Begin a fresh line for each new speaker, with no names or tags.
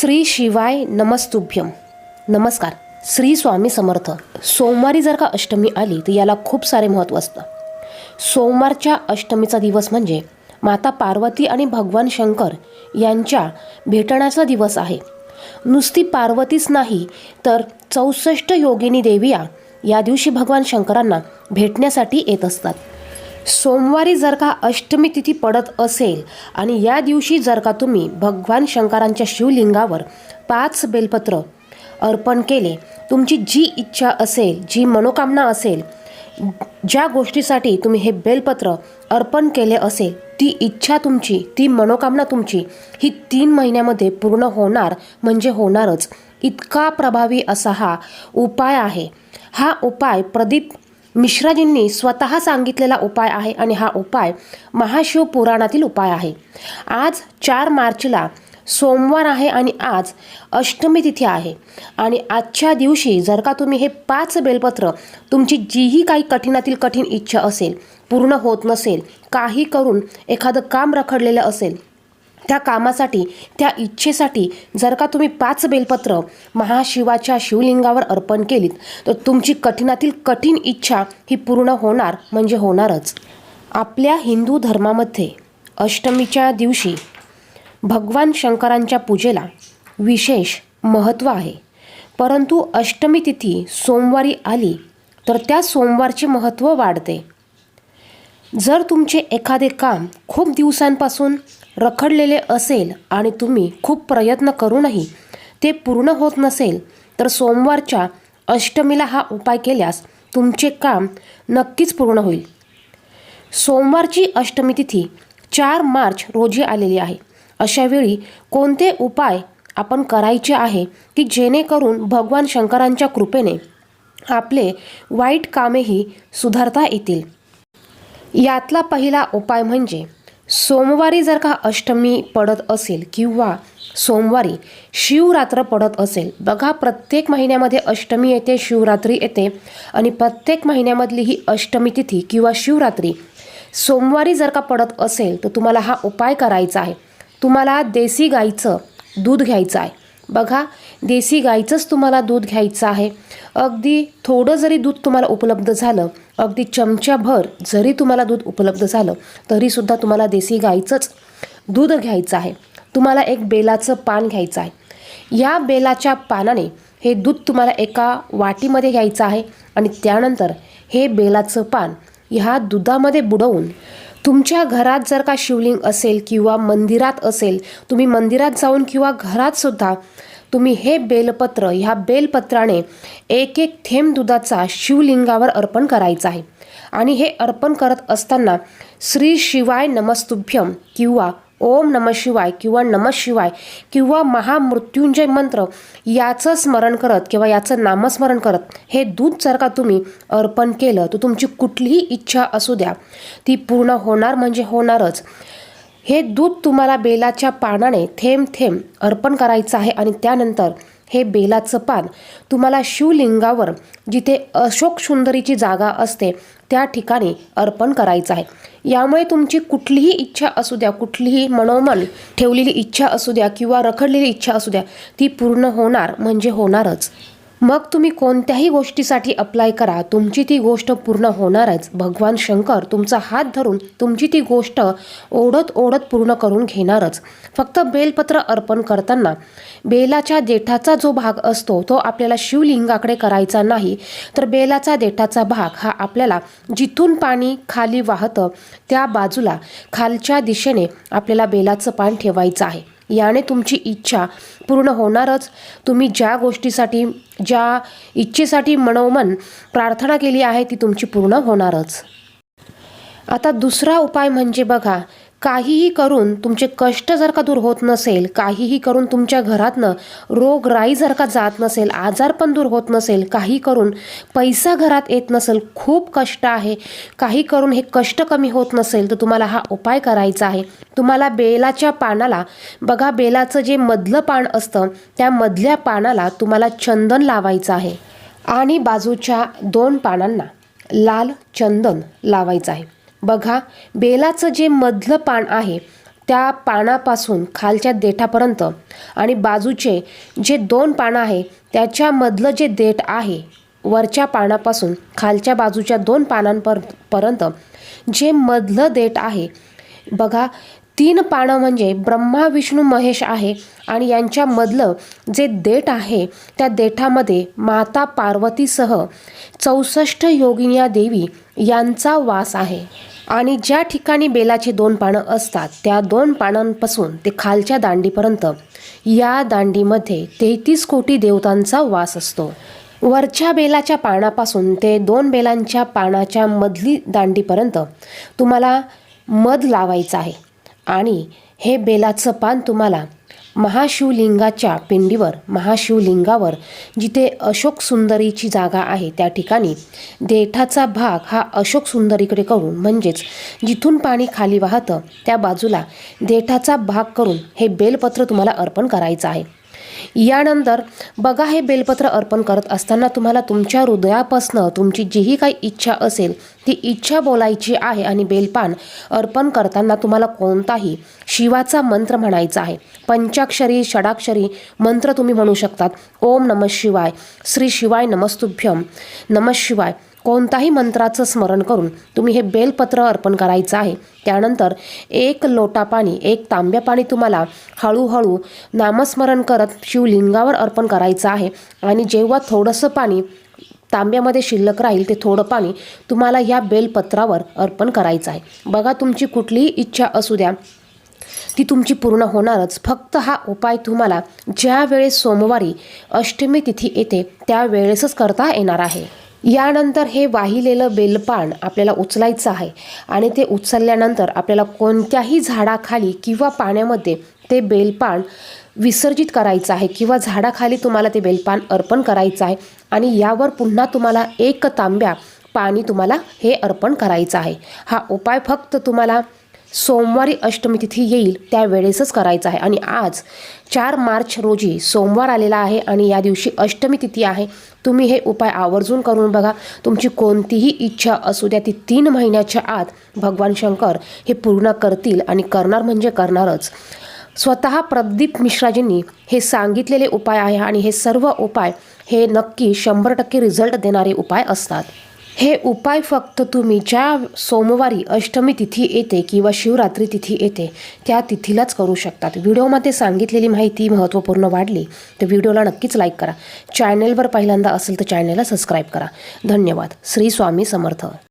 श्री शिवाय नमस्तुभ्यम. नमस्कार. श्री स्वामी समर्थ. सोमवारी जर का अष्टमी आली तर याला खूप सारे महत्त्व असतं. सोमवारच्या अष्टमीचा दिवस म्हणजे माता पार्वती आणि भगवान शंकर यांच्या भेटण्याचा दिवस आहे. नुसती पार्वतीच नाही तर चौसष्ट योगिनी देविया या दिवशी भगवान शंकरांना भेटण्यासाठी येत असतात. सोमवारी जर का अष्टमी तिथी पडत असेल आणि या दिवशी जर का तुम्ही भगवान शंकरांच्या शिवलिंगावर पाच बेलपत्र अर्पण केले तुमची जी इच्छा असेल जी मनोकामना असेल ज्या गोष्टीसाठी तुम्ही हे बेलपत्र अर्पण केले असेल ती इच्छा तुमची ती मनोकामना तुमची ही तीन महिन्यामध्ये पूर्ण होणार म्हणजे होणारच. इतका प्रभावी असा हा उपाय आहे. हा उपाय प्रदीप मिश्राजींनी स्वतः सांगितलेला उपाय आहे आणि हा उपाय महाशिव पुराणातील उपाय आहे. आज चार मार्चला सोमवार आहे आणि आज अष्टमी तिथी आहे. आणि आजच्या दिवशी जर का तुम्ही हे पाच बेलपत्र तुमची जीही काही कठीणातील कठीण इच्छा असेल पूर्ण होत नसेल काही करून एखादं काम रखडलेलं असेल त्या कामासाठी त्या इच्छेसाठी जर का तुम्ही पाच बेलपत्र महाशिवाच्या शिवलिंगावर अर्पण केलीत तर तुमची कठीणातील कठीण इच्छा ही पूर्ण होणार म्हणजे होणारच. आपल्या हिंदू धर्मामध्ये अष्टमीच्या दिवशी भगवान शंकरांच्या पूजेला विशेष महत्त्व आहे. परंतु अष्टमी तिथी सोमवारी आली तर त्या सोमवारचे महत्त्व वाढते. जर तुमचे एखादे काम खूप दिवसांपासून रखडलेले असेल आणि तुम्ही खूप प्रयत्न करूनही ते पूर्ण होत नसेल तर सोमवारच्या अष्टमीला हा उपाय केल्यास तुमचे काम नक्कीच पूर्ण होईल. सोमवारची अष्टमी तिथी चार मार्च रोजी आलेली आहे. अशावेळी कोणते उपाय आपण करायचे आहे की जेणेकरून भगवान शंकरांच्या कृपेने आपले वाईट कामेही सुधारता येतील? यातला पहिला उपाय म्हणजे सोमवारी जर का अष्टमी पडत असेल किंवा सोमवारी शिवरात्र पडत असेल बघा प्रत्येक महिन्यामध्ये अष्टमी येते शिवरात्री येते आणि प्रत्येक महिन्यामधली ही अष्टमी तिथी किंवा शिवरात्री सोमवारी जर का पडत असेल तर तुम्हाला हा उपाय करायचा आहे. तुम्हाला देसी गाईचं दूध घ्यायचं आहे. बघा देसी गाईचंच तुम्हाला दूध घ्यायचं आहे. अगदी थोडं जरी दूध तुम्हाला उपलब्ध झालं अगदी चमच्याभर जरी तुम्हाला दूध उपलब्ध झालं तरीसुद्धा तुम्हाला देसी गाईचंच दूध घ्यायचं आहे. तुम्हाला एक बेलाचं पान घ्यायचं आहे. या बेलाच्या पानाने हे दूध तुम्हाला एका वाटीमध्ये घ्यायचं आहे आणि त्यानंतर हे बेलाचं पान ह्या दुधामध्ये बुडवून तुमच्या घरात जर का शिवलिंग असेल किंवा मंदिरात असेल तुम्ही मंदिरात जाऊन किंवा घरात सुद्धा तुम्ही हे बेलपत्र ह्या बेलपत्राने एक एक थेंब दुधाचा शिवलिंगावर अर्पण करायचा आहे. आणि हे अर्पण करत असताना श्री शिवाय नमस्तुभ्यम किंवा ओम नम शिवाय किंवा नम शिवाय किंवा महामृत्युंजय मंत्र याचं स्मरण करत किंवा याचं नामस्मरण करत हे दूध जर का तुम्ही अर्पण केलं तर तुमची कुठलीही इच्छा असू द्या. ती पूर्ण होणार म्हणजे होणारच. हे दूध तुम्हाला बेलाच्या पानाने थेंब थेंब अर्पण करायचं आहे आणि त्यानंतर हे बेलाचं पान तुम्हाला शिवलिंगावर जिथे अशोक सुंदरीची जागा असते त्या ठिकाणी अर्पण करायचं आहे. यामुळे तुमची कुठलीही इच्छा असू द्या कुठलीही मनोमन ठेवलेली इच्छा असू द्या किंवा रखडलेली इच्छा असू द्या ती पूर्ण होणार म्हणजे होणारच. मग तुम्ही कोणत्याही गोष्टीसाठी अप्लाय करा. तुमची ती गोष्ट पूर्ण होणारच. भगवान शंकर तुमचा हात धरून तुमची ती गोष्ट ओढत ओढत पूर्ण करून घेणारच. फक्त बेलपत्र अर्पण करताना बेलाच्या देठाचा जो भाग असतो तो आपल्याला शिवलिंगाकडे करायचा नाही तर बेलाचा देठाचा भाग हा आपल्याला जिथून पाणी खाली वाहतं त्या बाजूला खालच्या दिशेने आपल्याला बेलाचं पान ठेवायचं आहे. याने तुमची इच्छा पूर्ण होणारच. तुम्ही ज्या गोष्टीसाठी ज्या इच्छेसाठी मनोमन प्रार्थना केली आहे ती तुमची पूर्ण होणारच. आता दुसरा उपाय म्हणजे बघा काहीही करून तुमचे कष्ट जर का दूर होत नसेल काहीही करून तुमच्या घरातनं रोगराई जर का जात नसेल आजार पण दूर होत नसेल काही करून पैसा घरात येत नसेल खूप कष्ट आहे. काही करून हे कष्ट कमी होत नसेल तर तुम्हाला हा उपाय करायचा आहे. तुम्हाला बेलाच्या पानाला बघा बेलाचं जे मधलं पान असतं त्या मधल्या पानाला तुम्हाला चंदन लावायचं आहे. आणि बाजूच्या दोन पानांना लाल चंदन लावायचं आहे. बघा बेलाचं जे मधलं पान आहे त्या पानापासून खालच्या देठापर्यंत आणि बाजूचे जे दोन पानं आहे त्याच्यामधलं जे देठ आहे वरच्या पानापासून खालच्या बाजूच्या दोन पानांपर पर्यंत जे मधलं देठ आहे बघा तीन पानं म्हणजे ब्रह्मा विष्णू महेश आहे आणि यांच्यामधलं जे देठ आहे त्या देठामध्ये माता पार्वतीसह चौसष्ट योगिन्या देवी यांचा वास आहे. आणि ज्या ठिकाणी बेलाची दोन पानं असतात त्या दोन पानांपासून ते खालच्या दांडीपर्यंत या दांडीमध्ये तेहतीस कोटी देवतांचा वास असतो. वरच्या बेलाच्या पानापासून ते दोन बेलांच्या पानाच्या मधली दांडीपर्यंत तुम्हाला मध लावायचं आहे. आणि हे बेलाचं पान तुम्हाला महाशिवलिंगाच्या पिंडीवर महाशिवलिंगावर जिथे अशोक सुंदरीची जागा आहे त्या ठिकाणी देठाचा भाग हा अशोक सुंदरीकडे करून म्हणजेच जिथून पाणी खाली वाहतं त्या बाजूला देठाचा भाग करून हे बेलपत्र तुम्हाला अर्पण करायचं आहे. यानंतर बघा हे बेलपत्र अर्पण करत असताना तुम्हाला तुमच्या हृदयापासनं तुमची जीही काही इच्छा असेल ती इच्छा बोलायची आहे आणि बेलपान अर्पण करताना तुम्हाला कोणताही शिवाचा मंत्र म्हणायचा आहे. पंचाक्षरी षडाक्षरी मंत्र तुम्ही म्हणू शकतात. ओम नम शिवाय. श्री शिवाय नमस्तुभ्यम नम शिवाय. कोणताही मंत्राचं स्मरण करून तुम्ही हे बेलपत्र अर्पण करायचं आहे. त्यानंतर एक लोटा पाणी एक तांब्या पाणी तुम्हाला हळूहळू नामस्मरण करत शिवलिंगावर अर्पण करायचं आहे. आणि जेव्हा थोडंसं पाणी तांब्यामध्ये शिल्लक राहील ते थोडं पाणी तुम्हाला या बेलपत्रावर अर्पण करायचं आहे. बघा तुमची कुठलीही इच्छा असू द्या ती तुमची पूर्ण होणारच. फक्त हा उपाय तुम्हाला ज्या वेळेस सोमवारी अष्टमी तिथी येते त्यावेळेसच करता येणार आहे. यानंतर हे वाहिलेलं बेलपान आपल्याला उचलायचं आहे आणि ते उचलल्यानंतर आपल्याला कोणत्याही झाडाखाली किंवा पाण्यामध्ये ते बेलपान विसर्जित करायचं आहे किंवा झाडाखाली तुम्हाला ते बेलपान अर्पण करायचं आहे आणि यावर पुन्हा तुम्हाला एक तांब्या पाणी तुम्हाला हे अर्पण करायचं आहे. हा उपाय फक्त तुम्हाला सोमवारी अष्टमी तिथी येईल त्यावेळेसच करायचं आहे. आणि आज चार मार्च रोजी सोमवार आलेला आहे आणि या दिवशी अष्टमी तिथी आहे. तुम्ही हे उपाय आवर्जून करून बघा. तुमची कोणतीही इच्छा असू द्या ती तीन महिन्याच्या आत भगवान शंकर हे पूर्ण करतील आणि करणार म्हणजे करणारच. स्वतः प्रदीप मिश्राजींनी हे सांगितलेले उपाय आहे आणि हे सर्व उपाय हे नक्की शंभर टक्के रिझल्ट देणारे उपाय असतात. हे उपाय फक्त तुम्ही ज्या सोमवारी अष्टमी तिथी येते किंवा शिवरात्री तिथी येते त्या तिथीलाच करू शकतात. व्हिडिओमध्ये सांगितलेली माहिती महत्त्वपूर्ण वाढली तर व्हिडिओला नक्कीच लाईक करा. चॅनेलवर पहिल्यांदा असेल तर चॅनेलला सबस्क्राईब करा. धन्यवाद. श्री स्वामी समर्थ.